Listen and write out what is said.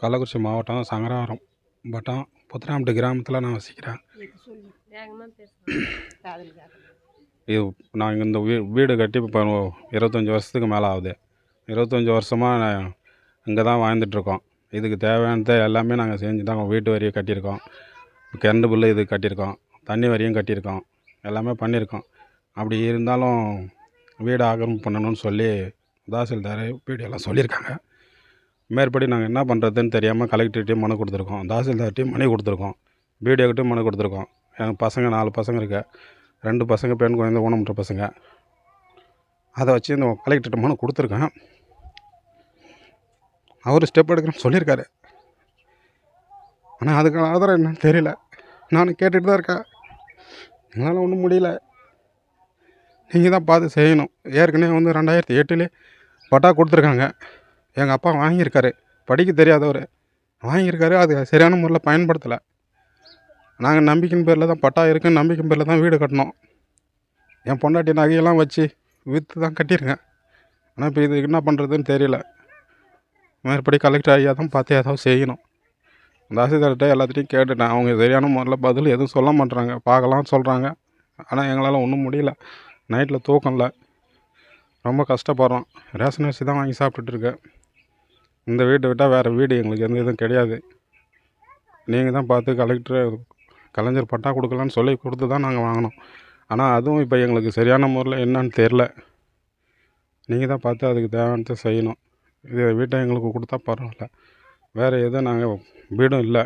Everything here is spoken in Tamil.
கள்ளக்குறிச்சி மாவட்டம் சங்கராபுரம் வட்டம் புத்தனாம்பட்டு கிராமத்தில் நான் வசிக்கிறேன். இது நாங்கள் இந்த வீ வீடு கட்டி இப்போ இருபத்தஞ்சி வருஷத்துக்கு மேலே ஆகுது. இருபத்தஞ்சி வருஷமாக நான் இங்கே தான் வாழ்ந்துட்டுருக்கோம். இதுக்கு தேவையானது எல்லாமே நாங்கள் செஞ்சு தான் வீட்டு வரியை கட்டியிருக்கோம். கரண்டு பில்லு இது கட்டியிருக்கோம். தண்ணி வரியும் கட்டியிருக்கோம். எல்லாமே பண்ணியிருக்கோம். அப்படி இருந்தாலும் வீடு ஆக்கிரமிப்பு பண்ணணும்னு சொல்லி தாசில்தார் பிடிஎல்லாம் சொல்லியிருக்காங்க. மேற்படி நாங்கள் என்ன பண்ணுறதுன்னு தெரியாமல் கலெக்டர்கிட்டையும் மனு கொடுத்துருக்கோம். தாசில்தார்கிட்டையும் மனு கொடுத்துருக்கோம். பிடிஓக்கிட்டையும் மனு கொடுத்துருக்கோம். எனக்கு பசங்க நாலு பசங்க இருக்கு. ரெண்டு பசங்க பெண் குழந்தை ஊனமுற்ற பசங்க. அதை வச்சு இந்த கலெக்டர்கிட்ட மனு கொடுத்துருக்கேன். அவர் ஸ்டெப் எடுக்கிறேன்னு சொல்லியிருக்காரு. ஆனால் அதுக்கான ஆதாரம் என்னன்னு தெரியல. நானும் கேட்டுகிட்டு தான் இருக்கேன். என்னால் ஒன்றும் முடியல. நீங்கள் தான் பார்த்து செய்யணும். ஏற்கனவே வந்து ரெண்டாயிரத்தி எட்டுலேயே பட்டா கொடுத்துருக்காங்க. எங்கள் அப்பா வாங்கியிருக்காரு. படிக்க தெரியாதவர். வாங்கியிருக்காரு அது சரியான முறையில் பயன்படுத்தலை. நாங்கள் நம்பிக்கையின் பேரில் தான் பட்டா இருக்குன்னு நம்பிக்கையின் பேரில் தான் வீடு கட்டினோம் என் பொண்டாட்டி நகையெல்லாம் வச்சு விற்று தான் கட்டியிருக்கேன். ஆனால் இப்போ இது என்ன பண்ணுறதுன்னு தெரியல. மேற்படி கலெக்டர் ஐயா தான் பார்த்து ஏதாவது செய்யணும். தாசில்தார்கிட்ட எல்லாத்தையும் கேட்டுட்டேன். அவங்க சரியான முறையில் பதில் எதுவும் சொல்ல மாட்றாங்க. பார்க்கலாம்னு சொல்கிறாங்க ஆனால் எங்களால் ஒன்றும் முடியல. நைட்டில் தூக்கம் இல்லை. ரொம்ப கஷ்டப்படுறோம். ரேஷன் அரிசி தான் வாங்கி சாப்பிட்டுட்டு இருக்கேன். இந்த வீட்டை விட்டால் வேறு வீடு எங்களுக்கு எந்த இதுவும் கிடையாது. நீங்கள் தான் பார்த்து கலெக்டர் கலைஞர் பட்டா கொடுக்கலான்னு சொல்லி கொடுத்து தான் நாங்கள் வாங்கினோம். ஆனால் அதுவும் இப்போ எங்களுக்கு சரியான முறையில் என்னன்னு தெரில நீங்கள் தான் பார்த்து அதுக்கு தேவையானதை செய்யணும். இது வீட்டை எங்களுக்கு கொடுத்தா பரவாயில்ல. வேறு எதுவும் நாங்கள் வீடும் இல்லை.